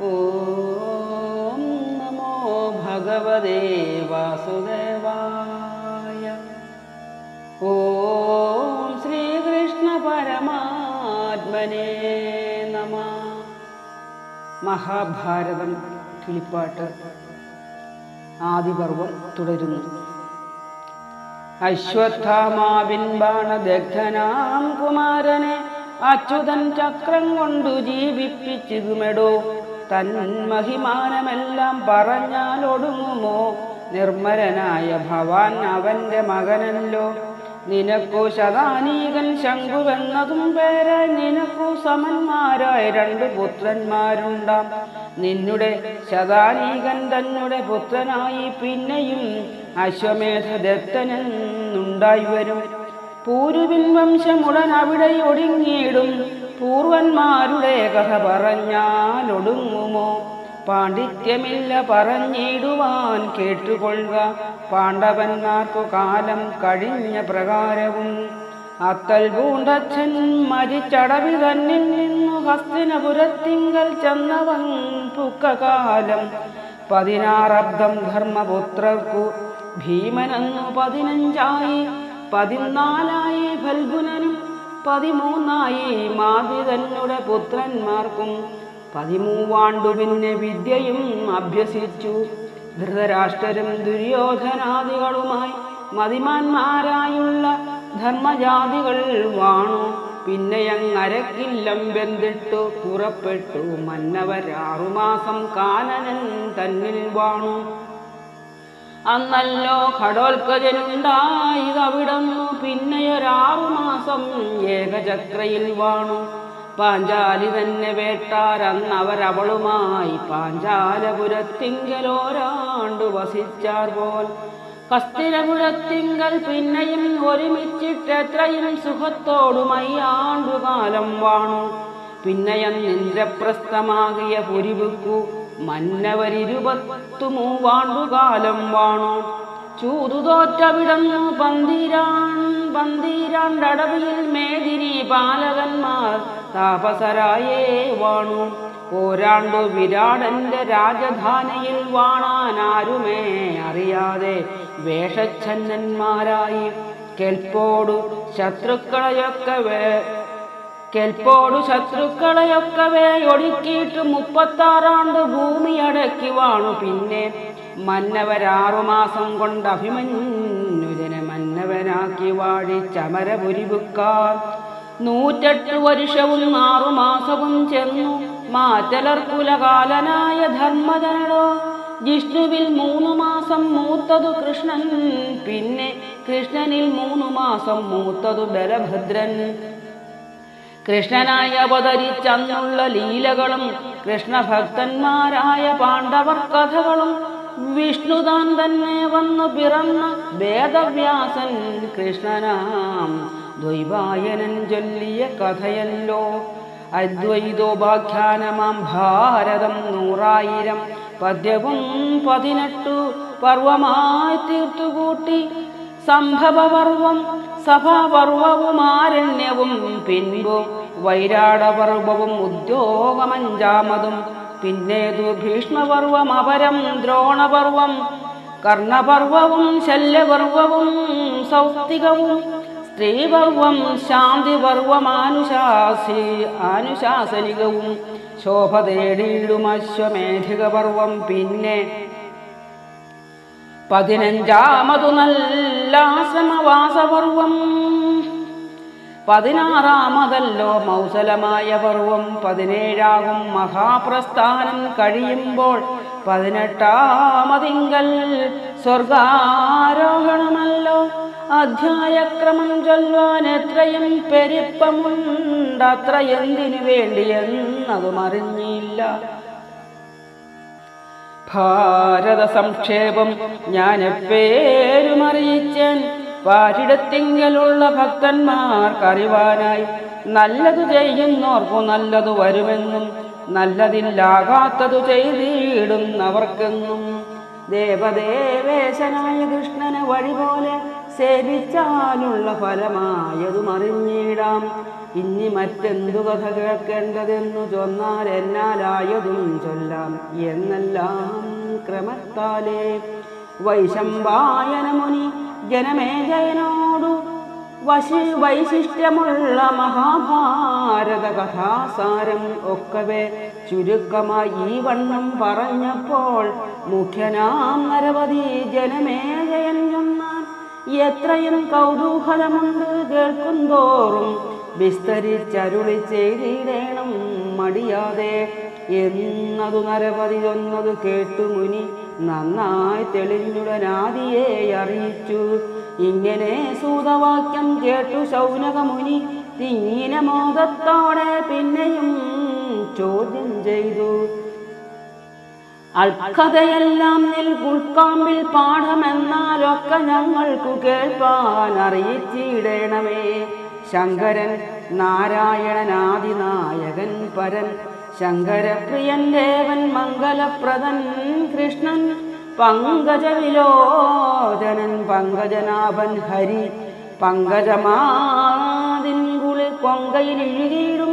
ഓം നമോ ഭഗവതേ വാസുദേവായ. ഓം ശ്രീകൃഷ്ണ പരമാത്മനേ നമ. മഹാഭാരതം കിളിപ്പാട്ട് ആദിപർവം തുടരുന്നു. അശ്വത്ഥാമാവിൻ ബാണദഗ്ധനാം കുമാരനെ അച്യുതൻ ചക്രം കൊണ്ടു ജീവിപ്പിച്ചിതുമെടോ തൻ മഹിമാനമെല്ലാം പറഞ്ഞാലൊടുങ്ങുമോ? നിർമ്മലനായ ഭവാൻ അവന്റെ മകനല്ലോ. നിനക്കു ശതാനീകൻ ശംഖുവെന്നതും പേരായി നിനക്കു സമന്മാരായ രണ്ട് പുത്രന്മാരുണ്ടാം. നിന്നുടെ ശതാനീകൻ തന്നെ പുത്രനായി പിന്നെയും അശ്വമേധദത്തനെന്നുണ്ടായി വരും. പൂരുവിൻ വംശമുടൻ അവിടെ ഒടുങ്ങിയിടും. പൂർവന്മാരുടെ കഥ പറഞ്ഞാലൊടുങ്ങുമോ? പാണ്ഡിത്യമില്ല പറഞ്ഞിടുവാൻ കേട്ടുകൊള്ളുക. പാണ്ഡവന്മാർക്കു കാലം കഴിഞ്ഞ പ്രകാരവും അത്തൽ പൂണ്ടച്ഛൻ മരിച്ചടവി തന്നിൽ നിന്നു ഹസ്തിനപുരത്തിങ്കൽ ചെന്നവൻ പുക്കകാലം. പതിനാറബ്ദം ധർമ്മപുത്രർക്കു ഭീമനെന്നു പതിനഞ്ചായി. പതിനാലായി ഫൽഗുനനും പതിമൂന്നായി മാതി തന്നെ പുത്രന്മാർക്കും പതിമൂവാണ്ടു പിന്നെ വിദ്യയും അഭ്യസിച്ചു. ധൃതരാഷ്ട്രരും ദുര്യോധനാദികളുമായി മതിമാന്മാരായുള്ള ധർമ്മജാതികൾ വാണു. പിന്നെയങ്ങരക്കില്ലം ബന്ധിട്ടു പുറപ്പെട്ടു. മന്നവരാറുമാസം കാനനൻ തന്നിൽ വാണു. അന്നല്ലോ ഘടോൽക്കജനുണ്ടായതവിടന്നു പിന്നെയൊരാറു മാസം ഏകചക്രയിൽ വാണു. പാഞ്ചാലി തന്നെ വേട്ടാരന്നവരവളുമായി പാഞ്ചാലപുരത്തിങ്കലോരാണ്ടു വസിച്ചാർ പോൽ. കസ്തിരപുരത്തിങ്കൽ പിന്നെയും ഒരുമിച്ചിട്ടെത്രയും സുഖത്തോടുമയ്യാണ്ടുകാലം വാണു. പിന്നെയം ഇന്ദ്രപ്രസ്ഥമാകിയ പുരിവുക്കു മന്നവരിരുപത്തു മൂവാണ്ടുകാലം വാണു. ചൂതുതോറ്റവിടന്നു പന്തിരാൻ പന്തീരാണ്ടടവിയിൽ മേതിരി പാലകന്മാർ താപസരായേ വാണു. ഓരാണ്ടു വിരാടന്റെ രാജധാനിയിൽ വാണാനാരുമേ അറിയാതെ വേഷച്ഛന്നന്മാരായി. കെൽപ്പോടു ശത്രുക്കളെയൊക്കെ കെൽപ്പോടു ശത്രുക്കളെയൊക്കവേ ഒടുക്കിയിട്ട് മുപ്പത്താറാണ്ട് ഭൂമി അടക്കി വാണു പിന്നെ. മന്നവരാറുമാസം കൊണ്ട് അഭിമന്യുജനെ മന്നവനാക്കി വാഴി ചമരപുരിവുക്കാർ. നൂറ്റെട്ട് വർഷവും ആറുമാസവും ചെന്നു. മാറ്റലർക്കുലകാലനായ ധർമ്മജനടോ. ജിഷ്ണുവിൽ മൂന്നു മാസം മൂത്തതു കൃഷ്ണൻ. പിന്നെ കൃഷ്ണനിൽ മൂന്നു മാസം മൂത്തതു ബലഭദ്രൻ. കൃഷ്ണനായി അവതരിച്ചന്നുള്ള ലീലകളും കൃഷ്ണഭക്തന്മാരായ പാണ്ഡവർ കഥകളും വിഷ്ണുതാൻ തന്നെ വന്നു പിറന്ന വേദവ്യാസൻ കൃഷ്ണനാം. ദ്വൈവായനൻ ചൊല്ലിയ കഥയല്ലോ. അദ്വൈതോപാഖ്യാനമാം ഭാരതം നൂറായിരം പദ്യവും പതിനെട്ടു പർവമായി തീർത്തുകൂട്ടി സംഭവപർവം സഭാപർവവും ആരണ്യവും പിൻപു വൈരാടപർവവും ഉദ്യോഗമഞ്ചാമതും. പിന്നേതു ഭീഷ്മപർവം അപരം ദ്രോണപർവം കർണപർവവും ശല്യപർവവും സൗസ്തികവും സ്ത്രീപർവം ശാന്തിപർവമാനുശാസി ആനുശാസനികവും. ശോഭ തേടിയിടും അശ്വമേധികപർവം പിന്നെ പതിനഞ്ചാമതു നല്ല ആശ്രമവാസപർവം പതിനാറാമതല്ലോ മൗസലമായ പർവം പതിനേഴാകും മഹാപ്രസ്ഥാനം കഴിയുമ്പോൾ പതിനെട്ടാമതിങ്കൽ സ്വർഗാരോഹണമല്ലോ. അധ്യായക്രമം ചൊല്ലുവാൻ എത്രയും പെരുപ്പമുണ്ടത്ര എന്തിനു വേണ്ടിയെന്നതും അറിഞ്ഞില്ല ഭാരത സംക്ഷേപം ഞാൻ എപ്പേരും അറിയിച്ചൻ പാരിടത്തിങ്കലുള്ള ഭക്തന്മാർക്കറിവാനായി നല്ലത് ചെയ്യുന്നോർക്കു നല്ലത് വരുമെന്നും നല്ലതില്ലാകാത്തതു ചെയ്തിടുന്നവർക്കെന്നും ദേവദേവേശനായ കൃഷ്ണനെ വഴിപോലെ സേവിച്ചാലുള്ള ഫലമായതും അറിഞ്ഞിടാം ഇനി മറ്റെന്തു കഥ കേൾക്കേണ്ടതെന്നു ചൊന്നാൽ എന്നാലായതും ചൊല്ലാം എന്നെല്ലാം ക്രമത്താലേ. വൈശമ്പായന മുനി ജനമേജയനോടു വശി വൈശിഷ്ട്യമുള്ള മഹാഭാരത കഥാസാരം ഒക്കവേ. ചുരുക്കമായി ഈ വണ്ണം പറഞ്ഞപ്പോൾ മുഖ്യനാം നരവധി ജനമേജയൻ ചൊന്നാൽ എത്രയും കൗതൂഹലമുണ്ട് കേൾക്കുന്തോറും വിസ്തരിച്ചരുളി ചെയ്തിടേണം മടിയാതെ. എന്നതു നരപതി ഒന്നത് കേട്ടു മുനി നന്നായി തെളിഞ്ഞുടനാദിയെ അറിയിച്ചു. ഇങ്ങനെ സൂതവാക്യം കേട്ടു ശൗനകമുനി തിങ്ങിന മോദത്തോടെ പിന്നെയും ചോദ്യം ചെയ്തു. അൽക്കഥയെല്ലാം നിൽ ഉൾക്കാമ്പിൽ പാഠമെന്നാലൊക്കെ ഞങ്ങൾക്കു കേൾപ്പാൻ അറിയിച്ചിടേണമേ ശങ്കരൻ നാരായണനാദിനായകൻ പരൻ ശങ്കരപ്രിയൻ ദേവൻ മംഗലപ്രദൻ കൃഷ്ണൻ പങ്കജവിലോചനൻ പങ്കജനാഭൻ ഹരി കൊങ്കയിൽ ഇഴുകിയിടും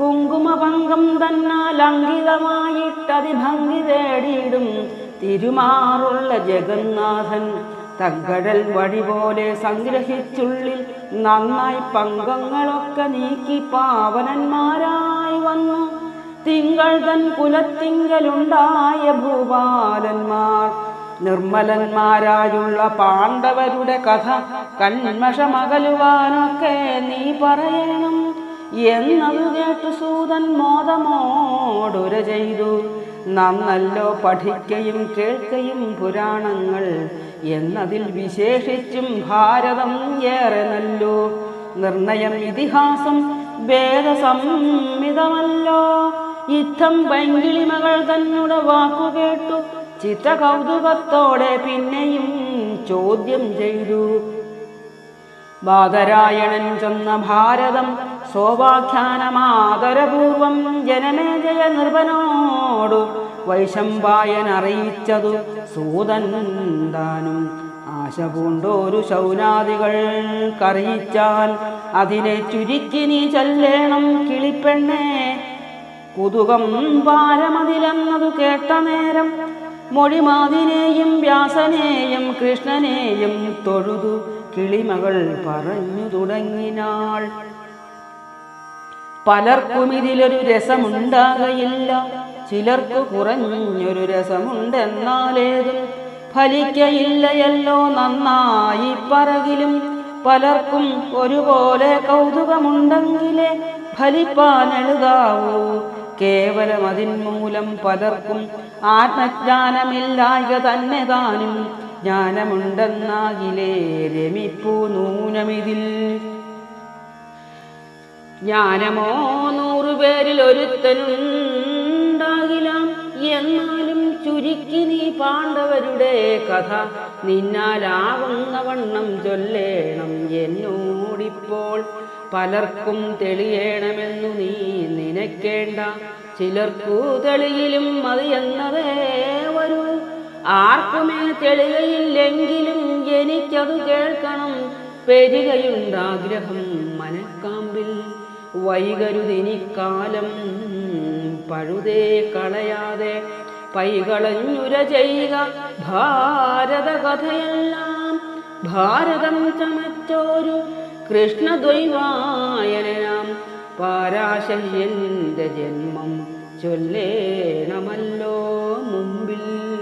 കുങ്കുമപങ്കം തന്നാൽ അങ്കിതമായിട്ടതിഭംഗി തേടിയിടും തിരുമാറുള്ള ജഗന്നാഥൻ. തങ്കടൽ വഴി പോലെ സംഗ്രഹിച്ചുള്ളിൽ നന്നായി പങ്കങ്ങളൊക്കെ നീക്കി പാവനന്മാരായി വന്നു. തിങ്കൾ തൻ കുലത്തിങ്കലുണ്ടായ ഭൂപാലന്മാർ. നിർമ്മലന്മാരായുള്ള പാണ്ഡവരുടെ കഥ കന്മഷമകലുവാനൊക്കെ നീ പറയണം. എന്നതു കേട്ടു സൂതൻ മോദമോടുര ചെയ്തു. നന്നല്ലോ പഠിക്കയും കേൾക്കയും പുരാണങ്ങൾ എന്നതിൽ വിശേഷിച്ചും ഭാരതം ഏറെ നല്ലോ. നിർണയം ഇതിഹാസം വേദസംമിതമല്ലോ. യുദ്ധം പൈങ്കിളിമകൾ കേട്ടു. ചിത്രകൗതുകത്തോടെ പിന്നെയും ചോദ്യം ചെയ്തു. ബാദരായണൻ ചെന്ന ഭാരതം സോപാഖ്യാനമാദരപൂർവം ജനമേജയ നിർഭനോടു വൈശമ്പായൻ അറിയിച്ചതു സൂതൻ താനും. ആശ പൂണ്ടോരു ശൗനാദികൾ കറിയിച്ചാൽ അതിനെ ചുരുക്കി നീ ചൊല്ലേണം കിളിപ്പെണ്ണേ. കുതുകം പാരമതിലെന്നതു കേട്ട നേരം മൊഴിമാതിനെയും വ്യാസനെയും കൃഷ്ണനെയും തൊഴുതു കിളിമകൾ പറഞ്ഞു തുടങ്ങിനാൾ. പലർക്കും ഇതിലൊരു രസമുണ്ടാകയില്ല. ചിലർക്ക് കുറഞ്ഞൊരു രസമുണ്ടെന്നാലേതും ഫലിക്കയില്ലയല്ലോ നന്നായി പറകിലും. പലർക്കും ഒരുപോലെ കൗതുകമുണ്ടെങ്കിലേ ഫലിപ്പാൻ എഴുതാവൂ കേവലം അതിന്മൂലം പലർക്കും ആത്മജ്ഞാനമില്ലായ തന്നെ താനും ജ്ഞാനമുണ്ടെന്നാകിലേ രമിപ്പൂ നൂനമിതിൽ. ജ്ഞാനമോ നൂറുപേരിൽ ഒരുത്തനുണ്ടാകിലാം. എന്നാലും ചുരുക്കി നീ പാണ്ഡവരുടെ കഥ നിന്നാലാവുന്ന വണ്ണം ചൊല്ലേണം എന്നോടിപ്പോൾ. പലർക്കും തെളിയേണമെന്നു നീ നിനക്കേണ്ട ചിലർക്കു തെളിയിലും മതിയെന്നതേ ആർക്കുമേ തെളിയയില്ലെങ്കിലും എനിക്കത് കേൾക്കണം. പെരുകയുണ്ടാഗ്രഹം മനക്കാമ്പിൽ. വൈകരുതിനിക്കാലം പഴുതേ കളയാതെ. പൈകളഞ്ഞുര ചെയ്യുക ഭാരത കഥയെല്ലാം ഭാരതം ചമച്ചോരു കൃഷ്ണദ്വൈവായനാം പാരാശല്യന്റെ ജന്മം ചൊല്ലേണമല്ലോ മുമ്പിൽ.